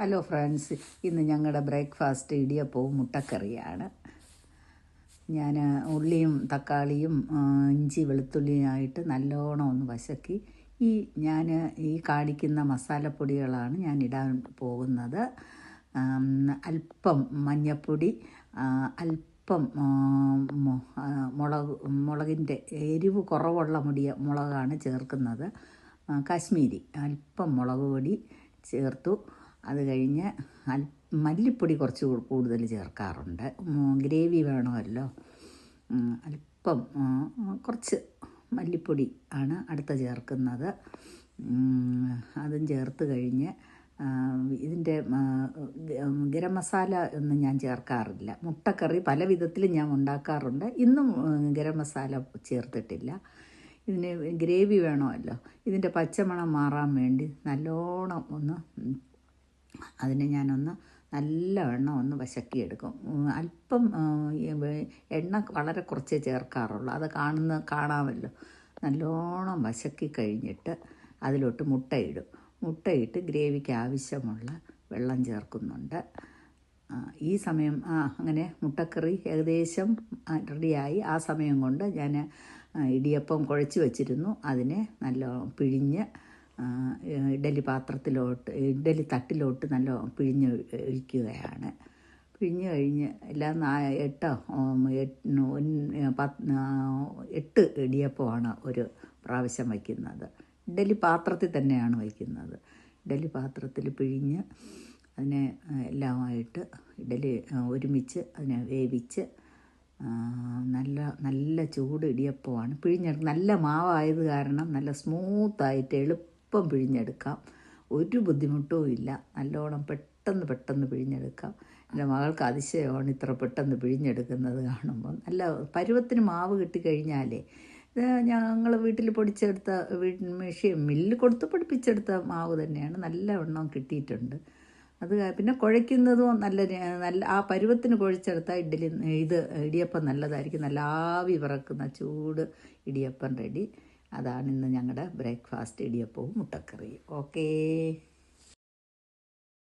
Hello friends ഇന്ന് ഞങ്ങളുടെ breakfast ഇടിയപ്പവും മുട്ടക്കറിയാണ്. ഞാൻ ഉള്ളിയും തക്കാളിയും ഇഞ്ചി വെളുത്തുള്ളിയായിട്ട് നല്ലോണം ഒന്ന് വശക്കി ഈ ഞാൻ ഈ കാണിക്കുന്ന മസാലപ്പൊടികളാണ് ഞാൻ ഇടാൻ പോകുന്നത്. അല്പം മഞ്ഞൾപ്പൊടി അല്പം മുളക് മുളകിന്റെ എരിവ് കുറവുള്ള മുടിയ മുളകാണ് ചേർക്കുന്നത്. കാശ്മീരി അല്പം മുളക് പൊടി ചേർത്തു. അത് കഴിഞ്ഞ് മല്ലിപ്പൊടി കുറച്ച് കൂടുതൽ ചേർക്കാറുണ്ട്. ഗ്രേവി വേണമല്ലോ. അല്പം കുറച്ച് മല്ലിപ്പൊടി ആണ് അടുത്ത ചേർക്കുന്നത്. അതും ചേർത്ത് കഴിഞ്ഞ് ഇതിന്റെ ഗരം മസാല ഒന്നും ഞാൻ ചേർക്കാറില്ല. മുട്ടക്കറി പല വിധത്തിലും ഞാൻ ഉണ്ടാക്കാറുണ്ട്. ഇന്നും ഗരം മസാല ചേർത്തിട്ടില്ല. ഇതിന് ഗ്രേവി വേണമല്ലോ. ഇതിന്റെ പച്ചമണം മാറാൻ വേണ്ടി നല്ലോണം ഒന്ന് അതിനെ ഞാനൊന്ന് എണ്ണ ഒന്ന് വശക്കിയെടുക്കും. അല്പം എണ്ണ വളരെ കുറച്ച് ചേർക്കാറുള്ളൂ. അത് കാണുന്ന കാണാമല്ലോ. നല്ലോണം വശക്കി കഴിഞ്ഞിട്ട് അതിലോട്ട് മുട്ടയിടും. മുട്ടയിട്ട് ഗ്രേവിക്ക് ആവശ്യമുള്ള വെള്ളം ചേർക്കുന്നുണ്ട്. ഈ സമയം ആ അങ്ങനെ മുട്ടക്കറി ഏകദേശം റെഡിയായി. ആ സമയം കൊണ്ട് ഞാൻ ഇടിയപ്പം കുഴച്ച് വച്ചിരുന്നു. അതിനെ നല്ല പിഴിഞ്ഞ് ഇഡലി പാത്രത്തിലോട്ട് ഇഡലി തട്ടിലോട്ട് നല്ല പിഴിഞ്ഞ് ഒഴിക്കുകയാണ്. പിഴിഞ്ഞ് കഴിഞ്ഞ് എല്ലാം എട്ടോ എട്ട് ഇടിയപ്പമാണ് ഒരു പ്രാവശ്യം വയ്ക്കുന്നത്. ഇഡലി പാത്രത്തിൽ തന്നെയാണ് വയ്ക്കുന്നത്. ഇഡലി പാത്രത്തിൽ പിഴിഞ്ഞ് അതിനെ എല്ലാമായിട്ട് ഇഡലി ഒരുമിച്ച് അതിനെ വേവിച്ച് നല്ല നല്ല ചൂട് ഇടിയപ്പമാണ്. പിഴിഞ്ഞെടുക്കുക നല്ല മാവായത് കാരണം നല്ല സ്മൂത്തായിട്ട് എളുപ്പം പിഴിഞ്ഞെടുക്കാം. ഒരു ബുദ്ധിമുട്ടും ഇല്ല. നല്ലോണം പെട്ടെന്ന് പെട്ടെന്ന് പിഴിഞ്ഞെടുക്കാം. എന്റെ മകൾക്ക് അതിശയമാണ് ഇത്ര പെട്ടെന്ന് പിഴിഞ്ഞെടുക്കുന്നത് കാണുമ്പോൾ. നല്ല പരുവത്തിന് മാവ് കിട്ടിക്കഴിഞ്ഞാലേ ഞങ്ങൾ വീട്ടിൽ പൊടിച്ചെടുത്ത മെഷീൻ മില്ലിൽ കൊടുത്ത് പൊടിപ്പിച്ചെടുത്ത മാവ് തന്നെയാണ്. നല്ല എണ്ണം കിട്ടിയിട്ടുണ്ട്. അത് പിന്നെ കുഴയ്ക്കുന്നതും നല്ല നല്ല ആ പരുവത്തിന് കുഴച്ചെടുത്താൽ ഇഡ്ഡലി ഇത് ഇടിയപ്പം നല്ലതായിരിക്കും. നല്ല ആവി പറക്കുന്ന ചൂട് ഇടിയപ്പം റെഡി. അതാണ് ഇന്ന് ഞങ്ങളുടെ ബ്രേക്ക്ഫാസ്റ്റ് ഇടിയപ്പവും മുട്ടക്കറിയും. ഓക്കേ.